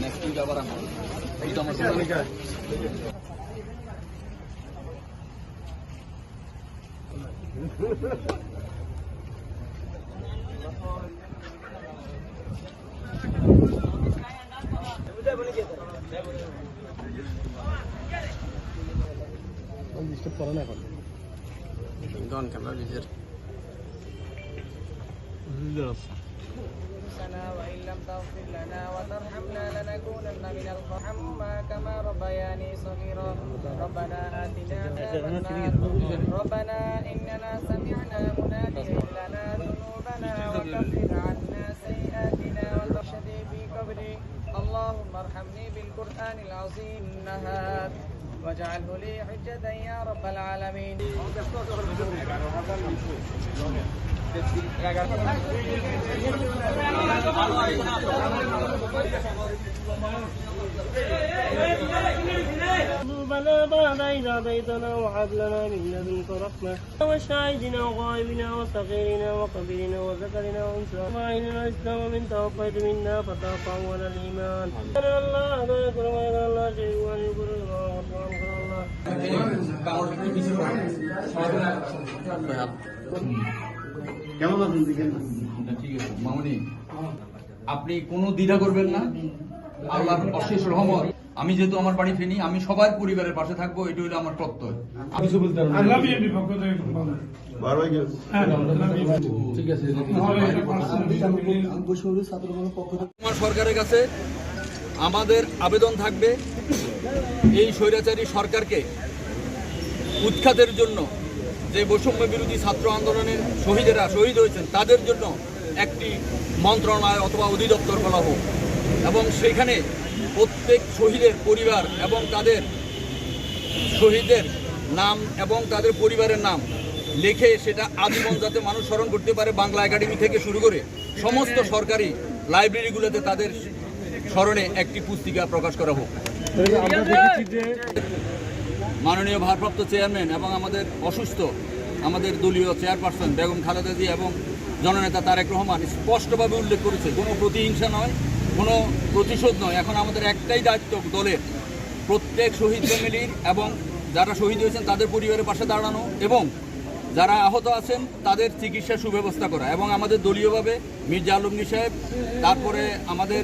Next ಬರ ಐದು ಇಷ್ಟು ಪರನೇ ಬಂದು ಇದೊಂದು ಕಲ್ಲ ವಿಜಯ್ أنفسنا وإن لم تغفر لنا وترحمنا لنكونن من الخحمة كما ربياني صغيرا. ربنا آتنا ربنا إننا سمعنا مناديا لنا ذنوبنا وكفر عنا سيئاتنا وترشدي في قبري. اللهم ارحمني بالقرآن العظيم النهار. واجعله لي حجة يا رب العالمين. ذنوبنا بعد إذ هديتنا وهب لنا من لدنك رحمة وشاهدنا وغائبنا وصغيرنا وكبيرنا وذكرنا وأنثى وإننا الإسلام من توفيت منا فتوفى الإيمان أن الله لا يكون ويغفر الله شيء وأن يكون الله الله কেমন আছেন দেখেন? ঠিক আছে। মামনি আপনি কোনো দ্বিধা করবেন না। আল্লাহর অশেষ রহমত। আমি যেহেতু আমার বাড়ি ফেনি আমি সবার পরিবারের পাশে থাকব এটা হলো আমার প্রত্যয়। আমি আল্লাহ বিএনপি পক্ষ থেকে বলো। বারো ভাই গেছে আল্লাহ BNP ঠিক আছে নাহলে এটা personally আমার সরকারের কাছে আমাদের আবেদন থাকবে এই স্বৈরাচারী সরকারকে উৎখাতের জন্য যে বৈষম্য বিরোধী ছাত্র আন্দোলনের শহীদেরা শহীদ হয়েছেন, তাদের জন্য একটি মন্ত্রণালয় অথবা অধিদপ্তর বলা হোক। এবং সেখানে প্রত্যেক শহীদের পরিবার এবং তাদের শহীদের নাম এবং তাদের পরিবারের নাম লিখে সেটা আজীবন যাতে মানুষ স্মরণ করতে পারে বাংলা একাডেমি থেকে শুরু করে সমস্ত সরকারি লাইব্রেরিগুলোতে তাদের স্মরণে একটি পুস্তিকা প্রকাশ করা হোক। মাননীয় ভারপ্রাপ্ত চেয়ারম্যান এবং আমাদের অসুস্থ আমাদের দলীয় চেয়ারপারসন বেগম খালেদা এবং জননেতা তারেক রহমান স্পষ্টভাবে উল্লেখ করেছে, কোনো প্রতিহিংসা নয়, কোনো প্রতিশোধ নয়। এখন আমাদের একটাই দায়িত্ব দলের প্রত্যেক শহীদ ফ্যামিলির এবং যারা শহীদ হয়েছেন তাদের পরিবারের পাশে দাঁড়ানো এবং যারা আহত আছেন তাদের চিকিৎসা সুব্যবস্থা করা এবং আমাদের দলীয়ভাবে মির্জা আলমগীর সাহেব, তারপরে আমাদের